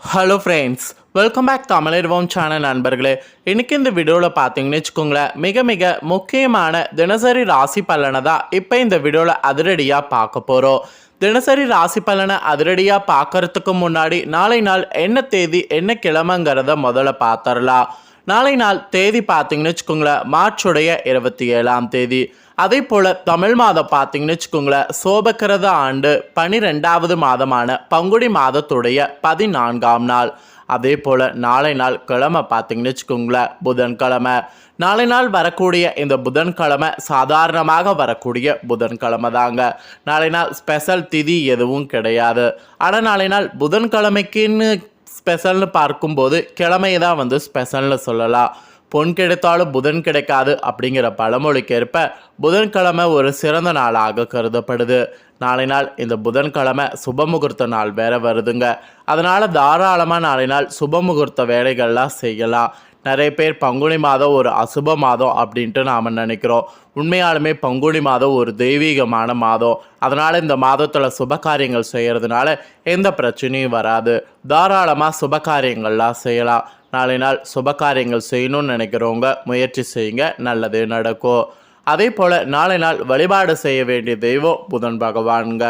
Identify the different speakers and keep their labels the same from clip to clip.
Speaker 1: Hello friends welcome back தமிழர்வோம் channel நண்பர்களே. இன்றைக்கி இந்த வீடியோவில் பார்த்தீங்கன்னு வச்சுக்கோங்களேன் மிக மிக முக்கியமான தினசரி ராசி பலனை தான் இப்போ இந்த வீடியோவில் அதிரடியாக பார்க்க போகிறோம் தினசரி ராசி பலனை அதிரடியாக பார்க்கறதுக்கு முன்னாடி நாளை நாள் என்ன தேதி என்ன கிழமைங்கிறத முதல்ல பார்த்துடலாம். நாளை நாள் தேதி பார்த்தீங்கன்னு வச்சுக்கோங்களேன் மார்ச்சுடைய இருபத்தி ஏழாம் தேதி. அதே போல் தமிழ் மாதம் பார்த்தீங்கன்னு வச்சுக்கோங்களேன் சோபக்கிரத ஆண்டு பனிரெண்டாவது மாதமான பங்குடி மாதத்துடைய பதினான்காம் நாள். அதே போல் நாளை நாள் கிழமை பார்த்தீங்கன்னு வச்சுக்கோங்களேன் புதன்கிழமை. நாளை நாள் வரக்கூடிய இந்த புதன்கிழமை சாதாரணமாக வரக்கூடிய புதன்கிழமை தாங்க. நாளை நாள் ஸ்பெஷல் திதி எதுவும் கிடையாது. ஆனால் நாளை நாள் புதன்கிழமைக்குன்னு ஸ்பெஷல்னு பார்க்கும்போது கிழமையை தான் வந்து ஸ்பெஷல்னு சொல்லலாம். பொன் கிடைத்தாலும் புதன் கிடைக்காது அப்படிங்கிற பழமொழிக்கு ஏற்ப புதன்கிழமை ஒரு சிறந்த நாளாக கருதப்படுது. நாளை நாள் இந்த புதன்கிழமை சுபமுகூர்த்த நாள் வேற வருதுங்க. அதனால் தாராளமாக நாளை நாள் சுபமுகூர்த்த வேலைகள்லாம் செய்யலாம். நிறைய பேர் பங்குனி மாதம் ஒரு அசுப மாதம் அப்படின்ட்டு நாம் நினைக்கிறோம். உண்மையாலுமே பங்குனி மாதம் ஒரு தெய்வீகமான மாதம். அதனால் இந்த மாதத்தில் சுப காரியங்கள் செய்கிறதுனால எந்த பிரச்சனையும் வராது. தாராளமாக சுபகாரியங்கள்லாம் செய்யலாம். நாளை நாள் சுப காரியங்கள் செய்யணும்னு நினைக்கிறவங்க முயற்சி செய்யுங்க. நல்லது நடக்கும். அதே போல் நாளை நாள் வழிபாடு செய்ய வேண்டிய தெய்வம் புதன் பகவான்க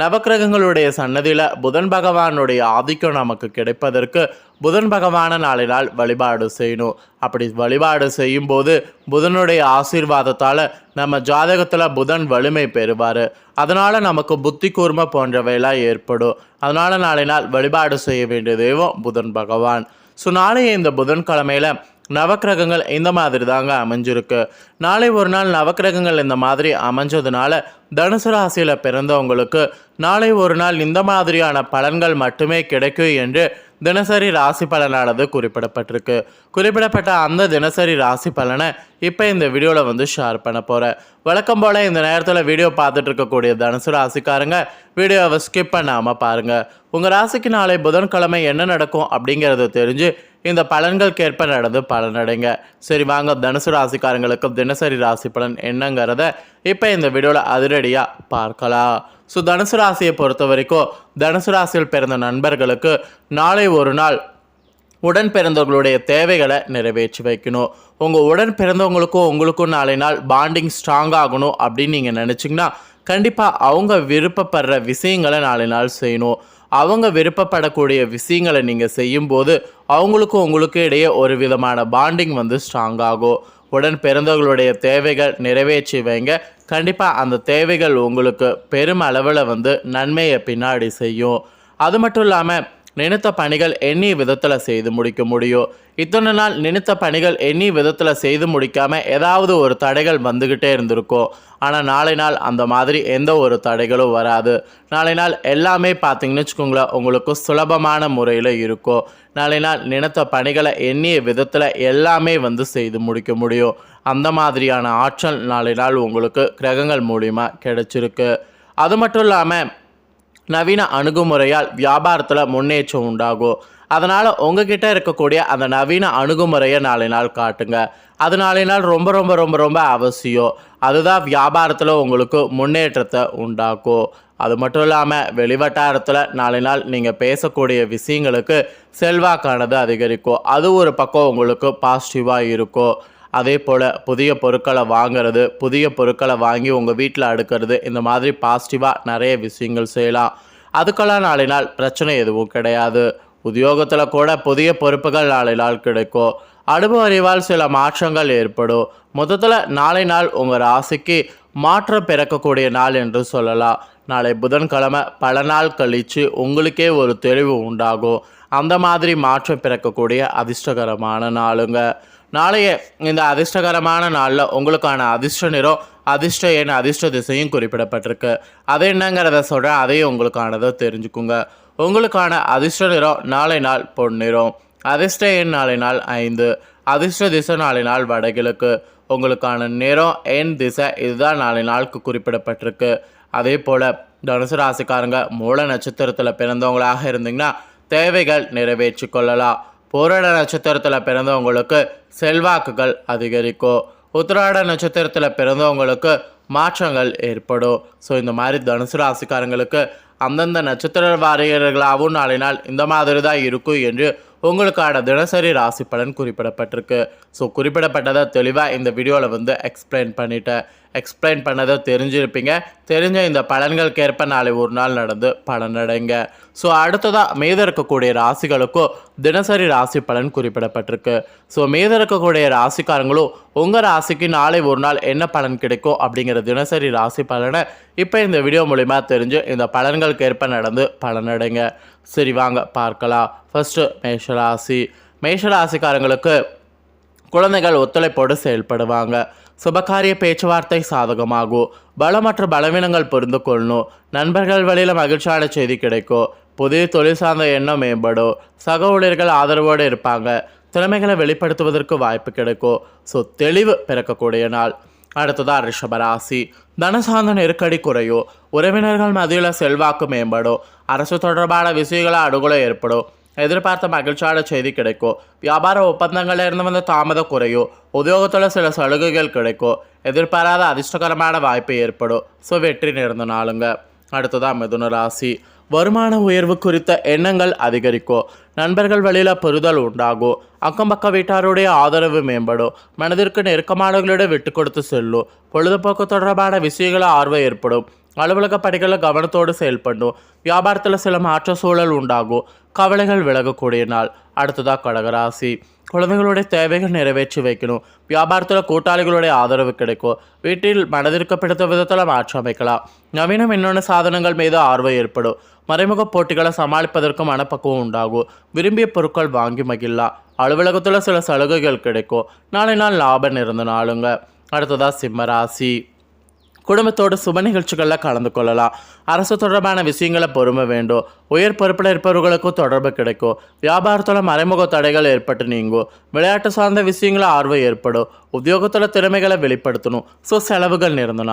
Speaker 1: நவக்கிரகங்களுடைய சன்னதியில் புதன் பகவானுடைய ஆதிக்கம் நமக்கு கிடைப்பதற்கு புதன் பகவானை நாளை நாள் வழிபாடு செய்யணும். அப்படி வழிபாடு செய்யும்போது புதனுடைய ஆசீர்வாதத்தால் நம்ம ஜாதகத்தில் புதன் வலிமை பெறுவார். அதனால் நமக்கு புத்தி கூர்மை போன்றவையெல்லாம் ஏற்படும். அதனால் நாளை நாள் வழிபாடு செய்ய வேண்டிய தெய்வம் புதன் பகவான். ஸோ நாளைய இந்த புதன்கிழமையில் நவக்கிரகங்கள் இந்த மாதிரி தாங்க அமைஞ்சிருக்கு. நாளை ஒரு நாள் நவக்கிரகங்கள் இந்த மாதிரி அமைஞ்சதுனால தனுசு ராசியில் பிறந்தவங்களுக்கு நாளை ஒரு நாள் இந்த மாதிரியான பலன்கள் மட்டுமே கிடைக்கும் என்று தினசரி ராசி பலனானது குறிப்பிடப்பட்டிருக்கு. குறிப்பிடப்பட்ட அந்த தினசரி ராசி பலனை இப்போ இந்த வீடியோவில் வந்து ஷேர் பண்ண போகிறேன் வழக்கம் போல் இந்த நேரத்தில் வீடியோ பார்த்துட்டு இருக்கக்கூடிய தனுசு ராசிக்காரங்க வீடியோவை ஸ்கிப் பண்ணாமல் பாருங்கள் உங்கள் ராசிக்கு நாளை புதன்கிழமை என்ன நடக்கும் அப்படிங்கிறத தெரிஞ்சு இந்த பலன்களுக்கேற்ப நடந்து பலனடைங்க சரி வாங்க தனுசு ராசிக்காரங்களுக்கு தினசரி ராசி பலன் என்னங்கிறத இப்போ இந்த வீடியோவில் அதிரடியாக பார்க்கலாம். ஸோ தனுசு ராசியை பொறுத்த வரைக்கும் தனுசு ராசியில் பிறந்த நண்பர்களுக்கு நாளை ஒரு நாள் உடன் பிறந்தவர்களுடைய தேவைகளை நிறைவேற்றி வைக்கணும். உங்கள் உடன் பிறந்தவங்களுக்கும் உங்களுக்கும் நாளை நாள் பாண்டிங் ஸ்ட்ராங் ஆகணும் அப்படின்னு நீங்கள் நினச்சிங்கன்னா கண்டிப்பாக அவங்க விருப்பப்படுற விஷயங்களை நாளை நாள் செய்யணும். அவங்க விருப்பப்படக்கூடிய விஷயங்களை நீங்கள் செய்யும்போது அவங்களுக்கும் உங்களுக்கும் இடையே ஒரு விதமான பாண்டிங் வந்து ஸ்ட்ராங் ஆகும். உடன் பிறந்தவர்களுடைய தேவைகள் நிறைவேற்றி வைங்க. கண்டிப்பாக அந்த தேவைகள் உங்களுக்கு பெரும் அளவில் வந்து நன்மையை பின்னாடி செய்யும். அது மட்டும் இல்லாமல் நினைத்த பணிகள் எண்ணி விதத்தில் செய்து முடிக்க முடியும். இத்தனை நாள் நினைத்த பணிகள் எண்ணி விதத்தில் செய்து முடிக்காமல் ஏதாவது ஒரு தடைகள் வந்துக்கிட்டே இருந்திருக்கும். ஆனால் நாளை நாள் அந்த மாதிரி எந்த ஒரு தடைகளும் வராது. நாளை நாள் எல்லாமே பார்த்தீங்கன்னு வச்சுக்கோங்களேன் உங்களுக்கு சுலபமான முறையில் இருக்கும். நாளை நாள் நினைத்த பணிகளை எண்ணிய விதத்தில் எல்லாமே வந்து செய்து முடிக்க முடியும். அந்த மாதிரியான ஆற்றல் நாளை நாள் உங்களுக்கு கிரகங்கள் மூலிமா கிடைச்சிருக்கு. அது மட்டும் இல்லாமல் நவீன அணுகுமுறையால் வியாபாரத்தில் முன்னேற்றம் உண்டாகும் அதனால் உங்ககிட்ட இருக்கக்கூடிய அந்த நவீன அணுகுமுறையை நாளை நாள் காட்டுங்க. அது நாளை நாள் ரொம்ப ரொம்ப ரொம்ப ரொம்ப அவசியம். அதுதான் வியாபாரத்தில் உங்களுக்கு முன்னேற்றத்தை உண்டாக்கும் அது மட்டும் இல்லாமல் வெளிவட்டாரத்தில் நாளை நாள் நீங்கள் பேசக்கூடிய விஷயங்களுக்கு செல்வாக்கானது அதிகரிக்கும். அது ஒரு பக்கம் உங்களுக்கு பாசிட்டிவாக இருக்கும். அதே போல் புதிய பொருட்களை வாங்குறது புதிய பொருட்களை வாங்கி உங்கள் வீட்டில் அடுக்கிறது இந்த மாதிரி பாசிட்டிவாக நிறைய விஷயங்கள் செய்யலாம். அதுக்கெல்லாம் நாளை நாள் பிரச்சனை எதுவும் கிடையாது. உத்தியோகத்தில் கூட புதிய பொறுப்புகள் நாளை நாள் கிடைக்கும். அனுபவ அறிவால் சில மாற்றங்கள் ஏற்படும். மொத்தத்தில் நாளை நாள் உங்கள் ராசிக்கு மாற்றம் பிறக்கக்கூடிய நாள் என்று சொல்லலாம். நாளை புதன்கிழமை பல நாள் கழித்து உங்களுக்கே ஒரு தெளிவு உண்டாகும். அந்த மாதிரி மாற்றம் பிறக்கக்கூடிய அதிர்ஷ்டகரமான நாளுங்க. நாளைய இந்த அதிர்ஷ்டகரமான நாளில் உங்களுக்கான அதிர்ஷ்ட நிறம் அதிர்ஷ்ட எண் அதிர்ஷ்ட திசையும் குறிப்பிடப்பட்டிருக்கு. அது என்னங்கிறத சொல்கிறேன் அதையும் உங்களுக்கானதை தெரிஞ்சுக்குங்க. உங்களுக்கான அதிர்ஷ்ட நிறம் நாளை நாள் பொன்னிறம் அதிர்ஷ்ட எண் நாளை நாள் ஐந்து. அதிர்ஷ்ட திசை நாளை நாள் வடகிழக்கு. உங்களுக்கான நிறம் எண் திசை இதுதான் நாளை நாளுக்கு குறிப்பிடப்பட்டிருக்கு. அதே போல் தனுசு ராசிக்காரங்க மூல நட்சத்திரத்தில் பிறந்தவங்களாக இருந்தீங்கன்னா தேவைகள் நிறைவேற்றி கொள்ளலாம். போராட நட்சத்திரத்தில் பிறந்தவங்களுக்கு செல்வாக்குகள் அதிகரிக்கும் உத்திராட நட்சத்திரத்தில் பிறந்தவங்களுக்கு மாற்றங்கள் ஏற்படும். ஸோ இந்த மாதிரி தனுசு ராசிக்காரங்களுக்கு அந்தந்த நட்சத்திர வாரியர்களாகவும் நாளினால் இந்த மாதிரி தான் இருக்கும் என்று உங்களுக்கான தினசரி ராசி பலன் குறிப்பிடப்பட்டிருக்கு. ஸோ குறிப்பிடப்பட்டதை தெளிவாக இந்த வீடியோவில் வந்து எக்ஸ்பிளைன் பண்ணிட்டேன். எக்ஸ்பிளைன் பண்ணதை தெரிஞ்சிருப்பீங்க. தெரிஞ்ச இந்த பலன்களுக்கேற்ப நாளை ஒரு நாள் நடந்து பலனடைங்க ஸோ அடுத்ததாக மீத இருக்கக்கூடிய ராசிகளுக்கும் தினசரி ராசி பலன் குறிப்பிடப்பட்டிருக்கு. ஸோ மீத இருக்கக்கூடிய ராசிக்காரங்களும் உங்கள் ராசிக்கு நாளை ஒரு நாள் என்ன பலன் கிடைக்கும் அப்படிங்கிற தினசரி ராசி பலனை இப்போ இந்த வீடியோ மூலிமா தெரிஞ்சு இந்த பலன்களுக்கு ஏற்ப நடந்து பலனடைங்க சரி வாங்க பார்க்கலாம். ஃபஸ்ட்டு மேஷராசி. மேஷராசிக்காரங்களுக்கு குழந்தைகள் ஒத்துழைப்போடு செயல்படுவாங்க. சுபகாரிய பேச்சுவார்த்தை சாதகமாகும் பலம் மற்றும் பலவீனங்கள் புரிந்து கொள்ளணும் நண்பர்கள் வழியில் மகிழ்ச்சியான செய்தி கிடைக்கும் புதிய தொழில் சார்ந்த எண்ணம் மேம்படும் சக ஊழியர்கள் ஆதரவோடு இருப்பாங்க திறமைகளை வெளிப்படுத்துவதற்கு வாய்ப்பு கிடைக்கும் ஸோ தெளிவு பிறக்கக்கூடிய நாள். அடுத்ததாக ரிஷபராசி தனசார்ந்த நெருக்கடி குறையும் உறவினர்கள் மதியில் செல்வாக்கு மேம்படும் அரசு தொடர்பான விஷயங்கள அணுகுல ஏற்படும் எதிர்பார்த்த மகிழ்ச்சியான செய்தி கிடைக்கும் வியாபார ஒப்பந்தங்கள்ல இருந்து வந்த தாமதம் குறையும் உத்தியோகத்தில் சில சலுகைகள் கிடைக்கும் எதிர்பாராத அதிர்ஷ்டகரமான வாய்ப்பு ஏற்படும் ஸோ வெற்றி நேர்ந்த நாளுங்க அடுத்ததான் மிதுன ராசி வருமான உயர்வு குறித்த எண்ணங்கள் அதிகரிக்கும் நண்பர்கள் வழியில் பெறுதல் உண்டாகும் அக்கம் பக்க வீட்டாருடைய ஆதரவு மேம்படும் மனதிற்கு நெருக்கமானவர்களிடம் விட்டு கொடுத்து செல்லும் பொழுதுபோக்கு தொடர்பான விஷயங்கள ஆர்வம் ஏற்படும் அலுவலக பணிகளை கவனத்தோடு செயல்படணும். வியாபாரத்தில் சில மாற்ற சூழல் உண்டாகும். கவலைகள் விலகக்கூடிய நாள் அடுத்ததாக கடகராசி. குழந்தைகளுடைய தேவைகள் நிறைவேற்றி வைக்கணும். வியாபாரத்தில் கூட்டாளிகளுடைய ஆதரவு கிடைக்கும். வீட்டில் மனதிற்கு பிடித்த விதத்தில் மாற்றி அமைக்கலாம். நவீன மின்னணு சாதனங்கள் மீது ஆர்வம் ஏற்படும். மறைமுக போட்டிகளை சமாளிப்பதற்கு மனப்பக்குவம் உண்டாகும். விரும்பிய பொருட்கள் வாங்கி மகிழலாம். அலுவலகத்தில் சில சலுகைகள் கிடைக்கும். நாளை நாள் லாபம் இருந்த நாளுங்க. அடுத்ததாக சிம்மராசி குடும்பத்தோடு சுப நிகழ்ச்சிகளில் கலந்து கொள்ளலாம். அரசு தொடர்பான விஷயங்களை பொறுமை வேண்டும். உயர் பொறுப்பில் இருப்பவர்களுக்கும் தொடர்பு கிடைக்கும். வியாபாரத்தில் மறைமுக தடைகள் ஏற்பட்டு நீங்கும். விளையாட்டு சார்ந்த விஷயங்கள ஆர்வம் ஏற்படும். உத்தியோகத்தில் திறமைகளை வெளிப்படுத்தணும். ஸோ செலவுகள் நிறந்த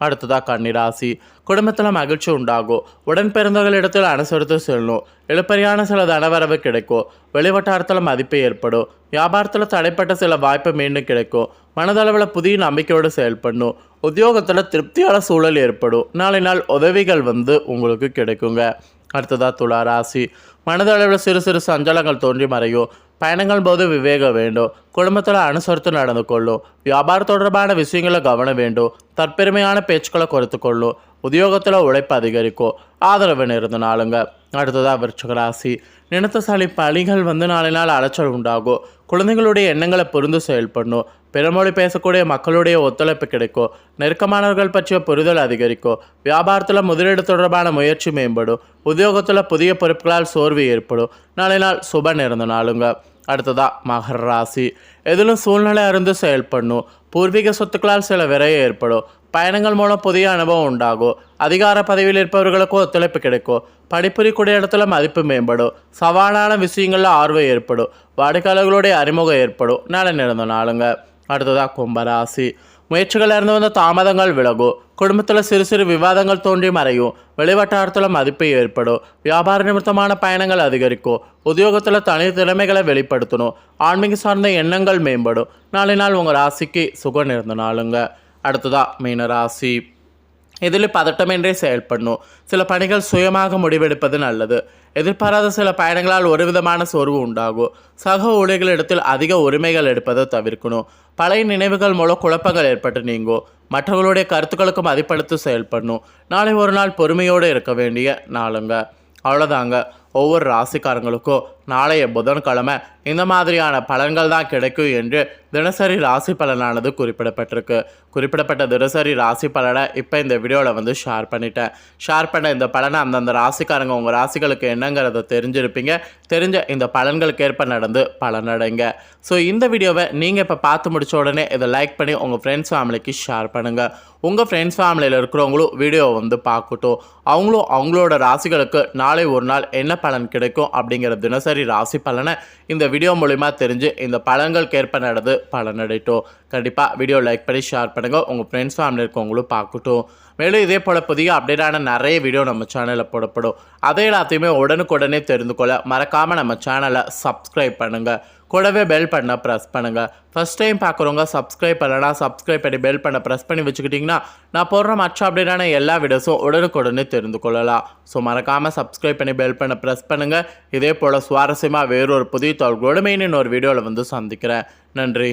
Speaker 1: அடுத்ததாக கன்னிராசி குடும்பத்தில் மகிழ்ச்சி உண்டாகும் உடன் பிறந்தவர்களிடத்தில் அனுசரித்து செல்லணும் இழுப்பறியான சில தனவரவு கிடைக்கும் வெளிவட்டாரத்தில் மதிப்பு ஏற்படும் வியாபாரத்தில் தடைப்பட்ட சில வாய்ப்பு மீண்டும் கிடைக்கும் மனதளவில் புதிய நம்பிக்கையோடு செயல்படணும் உத்தியோகத்தில் திருப்தியான சூழல் ஏற்படும் நாளை நாள் உதவிகள் வந்து உங்களுக்கு கிடைக்குங்க அடுத்ததாக துளாராசி மனதளவில் சிறு சிறு சஞ்சலங்கள் தோன்றி மறையும் பயணங்கள் போது விவேகம் வேண்டும். குடும்பத்தில் அனுசரித்து நடந்து கொள்ளும் வியாபாரம் தொடர்பான விஷயங்களை கவனம் வேண்டும். தற்பெருமையான பேச்சுக்களை குறைத்து கொள்ளும் உத்தியோகத்தில் உழைப்பு அதிகரிக்கும் ஆதரவு நிறந்த நாளுங்க. அடுத்ததாக விருச்சக ராசி. நினைத்தசாலி பணிகள் வந்து நாளை நாள் அலைச்சல் உண்டாகும் குழந்தைகளுடைய எண்ணங்களை புரிந்து செயல்படணும். பிறமொழி பேசக்கூடிய மக்களுடைய ஒத்துழைப்பு கிடைக்கும் நெருக்கமானவர்கள் பற்றிய புரிதல் அதிகரிக்கும் வியாபாரத்தில் முதலீடு தொடர்பான முயற்சி மேம்படும் உத்தியோகத்தில் புதிய பொறுப்புகளால் சோர்வு ஏற்படும் நாளை நாள் சுப நிறந்த நாளுங்க. அடுத்ததாக மகர ராசி. எதிலும் சூழ்நிலை அறிந்து செயல்படணும் பூர்வீக சொத்துக்களால் சில விரையை ஏற்படும் பயணங்கள் மூலம் புதிய அனுபவம் உண்டாகும் அதிகார பதவியில் இருப்பவர்களுக்கும் ஒத்துழைப்பு கிடைக்கும் படிப்புரிக்கூடிய இடத்துல மதிப்பு மேம்படும் சவாலான விஷயங்களில் ஆர்வம் ஏற்படும் வாடிக்கையாளர்களுடைய அறிமுகம் ஏற்படும் நாளை நிறந்த நாளுங்க. அடுத்ததாக கும்பராசி முயற்சிகள் இருந்து வந்த தாமதங்கள் விலகும் குடும்பத்தில் சிறு சிறு விவாதங்கள் தோன்றி மறையும் வெளிவட்டாரத்தில் மதிப்பு ஏற்படும் வியாபார நிமித்தமான பயணங்கள் அதிகரிக்கும் உத்தியோகத்தில் தனி திறமைகளை வெளிப்படுத்தணும் ஆன்மீக சார்ந்த எண்ணங்கள் மேம்படும் நாளை நாள் உங்கள் ராசிக்கு சுகம் இருந்த நாளுங்க அடுத்ததா மீனராசி இதில் பதட்டமின்றி செயல்படணும் சில பணிகள் சுயமாக முடிவெடுப்பது நல்லது எதிர்பாராத சில பயணங்களால் ஒரு விதமான சோர்வு உண்டாகும் சக ஊழியர்களிடத்தில் அதிக உரிமைகள் எடுப்பதை தவிர்க்கணும். பழைய நினைவுகள் மூலம் குழப்பங்கள் ஏற்பட்டு நீங்கும் மற்றவர்களுடைய கருத்துக்களுக்கு மதிப்படுத்தி செயல்படணும். நாளை ஒரு நாள் பொறுமையோடு இருக்க வேண்டிய நாளுங்க. அவ்வளோதாங்க ஒவ்வொரு ராசிக்காரங்களுக்கும் நாளைய புதன்கிழமை இந்த மாதிரியான பலன்கள் தான் கிடைக்கும் என்று தினசரி ராசி பலனானது குறிப்பிடப்பட்டிருக்கு. குறிப்பிடப்பட்ட தினசரி ராசி பலனை இப்போ இந்த வீடியோவில் வந்து ஷேர் பண்ணிட்டேன். ஷேர் பண்ண இந்த பலனை அந்தந்த ராசிக்காரங்க உங்கள் ராசிகளுக்கு என்னங்கிறத தெரிஞ்சிருப்பீங்க. தெரிஞ்ச இந்த பலன்களுக்கு ஏற்ப நடந்து பலனடைங்க. ஸோ இந்த வீடியோவை நீங்கள் இப்போ பார்த்து முடிச்ச உடனே இதை லைக் பண்ணி உங்கள் ஃப்ரெண்ட்ஸ் ஃபேமிலிக்கு ஷேர் பண்ணுங்கள் உங்கள் ஃப்ரெண்ட்ஸ் ஃபேமிலியில் இருக்கிறவங்களும் வீடியோவை வந்து பார்க்கட்டும். அவங்களும் அவங்களோட ராசிகளுக்கு நாளை ஒரு நாள் என்ன பலன் கிடைக்கும் அப்படிங்கிற தினசரி ராசி பலனை இந்த வீடியோ மூலிமா தெரிஞ்சு இந்த பலன்களுக்கு ஏற்ப நடந்து பலனடையட்டும். கண்டிப்பாக வீடியோ லைக் பண்ணி ஷேர் பண்ணுங்கள் உங்கள் ஃப்ரெண்ட்ஸ் ஃபேமிலி இருக்கவங்களும் பார்க்கட்டும். மேலும் இதே போல் புதிய அப்டேட்டான நிறைய வீடியோ நம்ம சேனலில் போடப்படும். அதை எல்லாத்தையுமே உடனுக்குடனே தெரிந்து கொள்ள மறக்காமல் நம்ம சேனலை சப்ஸ்கிரைப் பண்ணுங்கள் கூடவே பெல் பண்ண ப்ரெஸ் பண்ணுங்கள் ஃபஸ்ட் டைம் பார்க்குறவங்க சப்ஸ்கிரைப் பண்ணலாம் சப்ஸ்கிரைப் பண்ணி பெல் பண்ண ப்ரெஸ் பண்ணி வச்சுக்கிட்டிங்கன்னா நான் போடுற மற்ற அப்டேட்டான எல்லா வீடியோஸும் உடனுக்குடனே தெரிந்து கொள்ளலாம். ஸோ மறக்காமல் சப்ஸ்கிரைப் பண்ணி பெல் பண்ண ப்ரெஸ் பண்ணுங்கள் இதே போல் சுவாரஸ்யமாக வேறொரு புதிய தகவல்களோடு மெயின் ஒரு வீடியோவில் வந்து சந்திக்கிறேன். நன்றி.